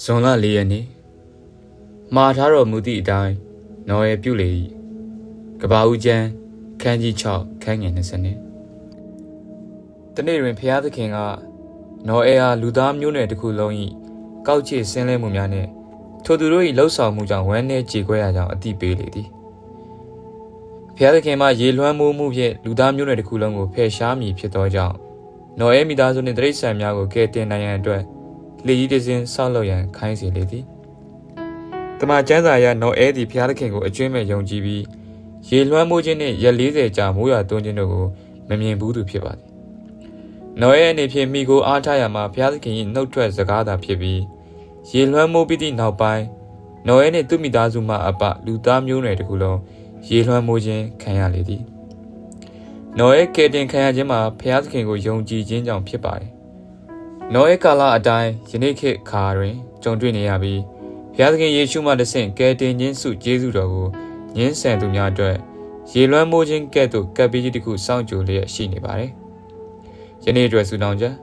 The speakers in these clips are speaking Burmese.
ဇွန်လ၄ရက်နေ့မှားထားတော်မူသည့်အတိုင်းနော်ရဲ့ပြုလေ၏ကဘာဦးကျမ်းခန်းကြီး6ခန်းငယ်20နှစ်တနေ့တွင်ဖျားသခင်ကနော်အဲအားလူသားမျိုးနွယ်တစ်ခုလုံး၏ကောက်ချစ်ဆင်းလဲမှုများနှင့်ထိုသူတို့၏လှုပ်ဆောင်မှုကြောင့်ဝမ်းနည်းကြေကွဲရာကြောင့်အတိပေးလေသည်ဖျားသခင်မှရေလွှမ်းမိုးမှုဖြင့်လူသားမျိုးနွယ်တစ်ခုလုံးကိုဖယ်ရှားမည်ဖြစ်သောကြောင့်နော်အဲမိသားစုနှင့်တိရစ္ဆာန်များကိုကယ်တင်နိုင်ရန်အတွက် လေကြီးတစ်စင်းဆောက်လုပ်ရန်ခိုင်းစီလေသည်။တမန်ကျမ်းစာအရနော်အဲသည်ဘုရားသခင်ကိုအကျွမ်းမဲ့ယုံကြည်ပြီးရေလွှမ်းမိုးခြင်းနှင့်ရက်40ကြာမိုးရွာသွန်းခြင်းတို့ကိုမမြင်ဘူးသူဖြစ်ပါသည်။နော်အဲအနေဖြင့်မိကိုအားထားရမှာဘုရားသခင်၏နှုတ်ထွက်စကားသာဖြစ်ပြီးရေလွှမ်းမိုးပြီးသည့်နောက်ပိုင်းနော်အဲနှင့်သူမိသားစုမှအပလူသားမျိုးနွယ်တစ်ခုလုံးရေလွှမ်းမိုးခြင်းခံရလေသည်။နော်အဲကယ်တင်ခံရခြင်းမှာဘုရားသခင်ကိုယုံကြည်ခြင်းကြောင့်ဖြစ်ပါတယ်။ နောဧကာလအတိုင်းယနေ့ခေတ်ခါတွင်ကြုံတွေ့နေရပြီးဘုရားသခင်ယေရှုမှတဆင့်ကယ်တင်ခြင်းစုကျေးဇူးတော်ကိုညှင်းဆန်သူများအတွက်ရေလွှမ်းမိုးခြင်းကဲ့သို့ကပ်ပြီးတစ်ခုစောင့်ကြိုလျက်ရှိနေပါတယ်။ယနေ့အတွက်ဆုတောင်းချက်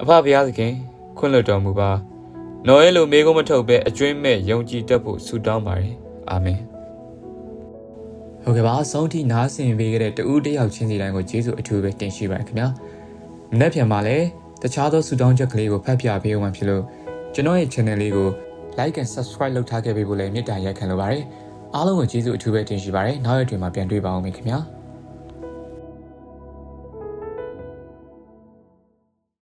အဖဘုရားသခင်ခွင့်လွှတ်တော်မူပါ။နောဧလိုမေကုံးမထုတ်ဘဲအကျွင်းမဲ့ယုံကြည်တတ်ဖို့ဆုတောင်းပါတယ်။အာမင်။ဟုတ်ကဲ့ပါအဆုံးထိနားဆင်ပေးခဲ့တဲ့တူးတယောက်ချင်းစီတိုင်းကိုကျေးဇူးအထူးပဲတင်ရှိပါတယ်ခင်ဗျာ။မနေ့ပြန်မှာလည်း တခြားသောဆူတောင်းချက်ကလေးကိုဖတ်ပြပေးဦးမှာဖြစ်လို့ကျွန်တော်ရဲ့ channel လေးကို like and subscribe လုပ်ထားခဲ့ပေးဖို့လည်းမေတ္တာရက်ခံလိုပါတယ်အားလုံးကိုကျေးဇူးအထူးပဲတင်ရှိပါတယ်နောက်ရက်တွေမှာပြန်တွေ့ပါအောင်ခင်ဗျာ